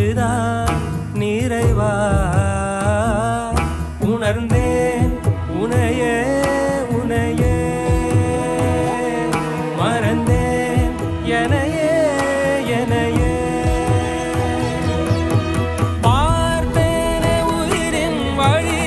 இதுதான் நிறைவா உணர்ந்தேன் உனையே உனையே. மறந்தேன் எனையே எனையே பார்த்தேனே உயிரின் வழி